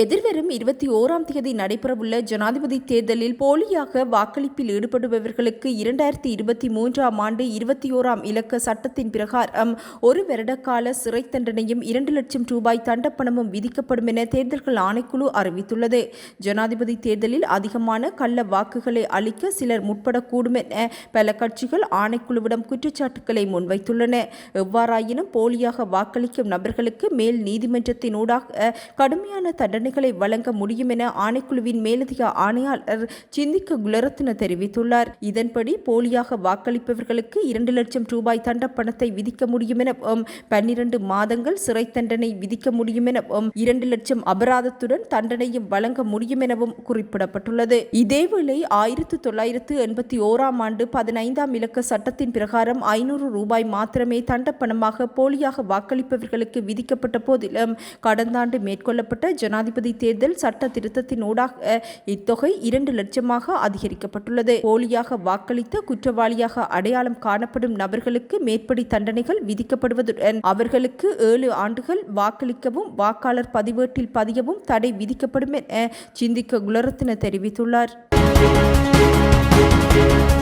எதிர்வரும் இருபத்தி ஓராம் தேதி நடைபெறவுள்ள ஜனாதிபதி தேர்தலில் போலியாக வாக்களிப்பில் ஈடுபடுபவர்களுக்கு இரண்டாயிரத்தி இருபத்தி மூன்றாம் ஆண்டு இருபத்தி ஓராம் இலக்க சட்டத்தின் பிரகாரம் ஒரு வருடக்கால சிறை தண்டனையும் இரண்டு லட்சம் ரூபாய் தண்டப்பணமும் விதிக்கப்படும் என தேர்தல்கள் ஆணைக்குழு அறிவித்துள்ளது. ஜனாதிபதி தேர்தலில் அதிகமான கள்ள வாக்குகளை அளிக்க சிலர் முற்படக்கூடும் என பல கட்சிகள் ஆணைக்குழுவிடம் குற்றச்சாட்டுக்களை முன்வைத்துள்ளன. எவ்வாறாயினும் போலியாக வாக்களிக்கும் நபர்களுக்கு மேல் நீதிமன்றத்தினூடாக கடுமையான தண்டனை தண்டனைகளை வழங்க முடியும் என ஆணைக்குழுவின் மேலதிக ஆணையாளர் சிந்திக்க குலரத்ன தெரிவித்துள்ளார். இதன்படி போலியாக வாக்களிப்பவர்களுக்கு இரண்டு லட்சம் ரூபாய் தண்ட பணத்தை விதிக்க முடியும் எனவும் பன்னிரண்டு மாதங்கள் சிறை தண்டனை விதிக்க முடியும் எனவும் இரண்டு லட்சம் அபராதத்துடன் தண்டனையும் வழங்க முடியும் எனவும் குறிப்பிடப்பட்டுள்ளது. இதேவேளை ஆயிரத்து தொள்ளாயிரத்து எண்பத்தி ஓராம் ஆண்டு பதினைந்தாம் இலக்க சட்டத்தின் பிரகாரம் ஐநூறு ரூபாய் மாத்திரமே தண்டப்பணமாக போலியாக வாக்களிப்பவர்களுக்கு விதிக்கப்பட்ட போதிலும் கடந்த ஆண்டு மேற்கொள்ளப்பட்ட ஜனாதிபதி தேர்தல் சட்ட திருத்தத்தினூடாக இத்தொகை இரண்டு லட்சமாக அதிகரிக்கப்பட்டுள்ளது. போலியாக வாக்களித்த குற்றவாளியாக அடையாளம் காணப்படும் நபர்களுக்கு மேற்படி தண்டனைகள் விதிக்கப்படுவதுடன் அவர்களுக்கு ஏழு ஆண்டுகள் வாக்களிக்கவும் வாக்காளர் பதிவேட்டில் பதியவும் தடை விதிக்கப்படும் என சிந்திக்க குலரத்ன தெரிவித்துள்ளார்.